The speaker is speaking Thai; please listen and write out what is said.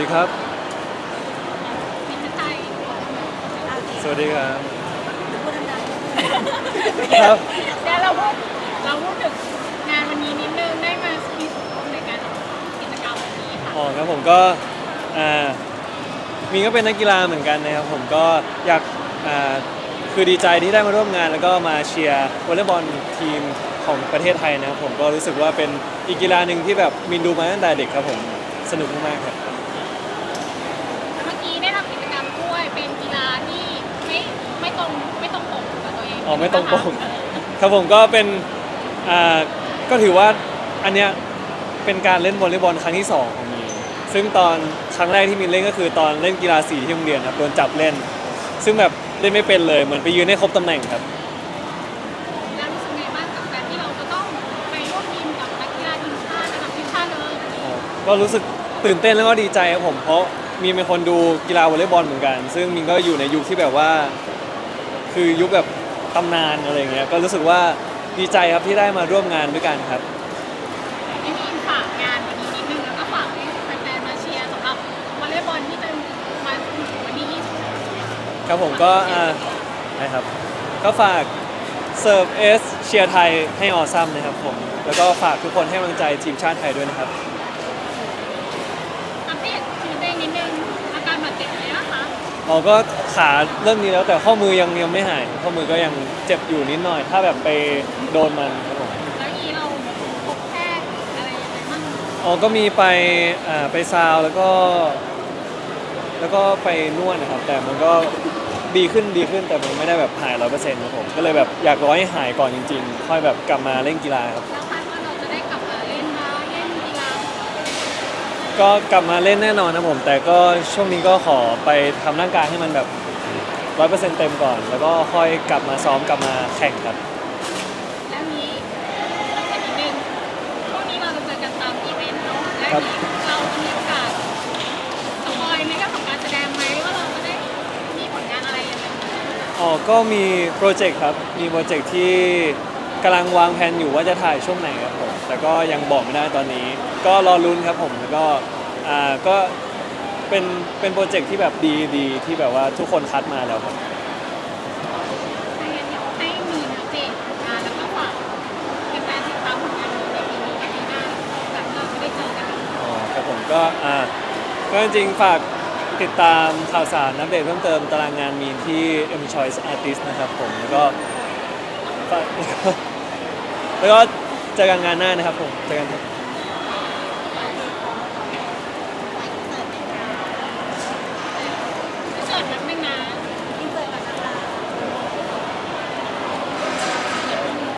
ดีครับมิตรไทยสวัสดีครับพูดดังครับ เดี๋ยวเราพูดเราพูดถึงงานวันนี้นิดนึงได้มามีส่วนร่วมในการกิจกรรมวันนี้ค่ะอ๋อครับผมก็อ่ามีก็เป็นนักกีฬาเหมือนกันนะครับ ผมก็อยากอ่าคือดีใจที่ได้มาร่วมงานแล้วก็มาเชียร์วอลเลย์บอลทีมของประเทศไทยนะครับผมก็รู้สึกว่าเป็นอีกกีฬาหนึ่งที่แบบมินดูมาตั้งแต่เด็กครับผมสนุกมากๆครับ เมื่อกี้ได้ทำกิจกรรมด้วยเป็นกีฬาที่ไม่ไม่ตรงไม่ตรงปกกับตัวเองอ๋อไม่ตรงปกครับผมก็เป็นอ่าก็ถือว่าอันเนี้ยเป็นการเล่นวอลเลย์บอลครั้งที่สองของมีนซึ่งตอนครั้งแรกที่มีนเล่นก็คือตอนเล่นกีฬาสีที่โรงเรียนครับโดนจับเล่น ซึ่งแบบเล่นไม่เป็นเลยเหมือนไปยืนให้ครบตำแหน่งครับ แล้วรู้สึกไงบ้างกับการที่เราจะต้องไปร่วมทีมกับนักกีฬาทีมชาติระดับทีมชาติเลยก็รู้สึกตื่นเต้นแล้วก็ดีใจครับผมเพราะมีนเป็นคนดูกีฬาวอลเลย์บอลเหมือนกัน ซึ่งมินก็อยู่ในยุคที่แบบว่า คือยุคแบบ ตำนานอะไรเงี้ยก็รู้สึกว่าดีใจครับที่ได้มาร่วมงานด้วยกันครับให้มีฝากงานวันนี้นิดนึงแล้วก็ฝากให้แฟนๆมาเชียร์สำหรับวอลเลย์บอลที่จะมาถึงวันนี้ครับผมก็อ่านะครับ ก็ฝากเซิร์ฟเอสเชียร์ไทยให้ออซัมนะครับผม แล้วก็ฝากทุกคนให้กำลังใจทีมชาติไทยด้วยนะครับ อัปเดตชีวิตตัวเองนิดนึงอาการบาดเจ็บเลยนะคะ อ๋อก็ขาเริ่มดีแล้วแต่ข้อมือยังยังไม่หาย ข้อมือก็ยังเจ็บอยู่นิดหน่อย ถ้าแบบไปโดนมันครับผมแล้วนี้เราพบแพทย์อะไรยังไงบ้างอ๋อก็มีไปอ่าไปซาวแล้วก็ แล้วก็ไปนวดนะครับ แต่มันก็ดีขึ้นดีขึ้นแต่มันไม่ได้แบบหายร้อยเปอร์เซ็นต์ครับผมก็เลยแบบอยากรอให้หายก่อนจริงๆ ค่อยแบบกลับมาเล่นกีฬาครับ แล้วคาดว่าเราจะได้กลับมาเล่นบาสเล่นกีฬา ก็กลับมาเล่นแน่นอนนะผม แต่ก็ช่วงนี้ก็ขอไปทำร่างกายให้มันแบบร้อยเปอร์เซ็นต์เต็มก่อน แล้วก็ค่อยกลับมาซ้อมกลับมาแข่งครับ แล้วนี้เราจะนิดนึงพวกนี้เราจะเจอกันตามอีเวนต์เนาะแล้วครับนี้เราจะมีโอกาสสปอยในเรื่องของการแสดงไหมว่าเราจะได้มีผลงานอะไรยังไงอ๋อ ก็มีโปรเจกต์ครับ มีโปรเจกต์ที่กำลังวางแผนอยู่ว่าจะถ่ายช่วงไหนครับผม แต่ก็ยังบอกไม่ได้ตอนนี้ ก็รอลุ้นครับผมแล้วก็อ่าก็เป็นเป็นโปรเจกต์ที่แบบดีดีที่แบบว่าทุกคนคัดมาแล้วครับถ้างั้นเดี๋ยวให้มีนะเจผลงานแล้วก็ฝากแฟนๆติดตามผลงานนี้ในปีนี้กับปีหน้าแบบเราจะได้เจอกันอ๋อครับผมก็อ่าก็จริงๆฝากติดตามข่าวสารอัปเดตเพิ่มเติมตารางงานมีนที่ M Choice Artist นะครับผมแล้วก็ฝาก แล้วก็เจอกันงานหน้านะครับผมเจอกันครับ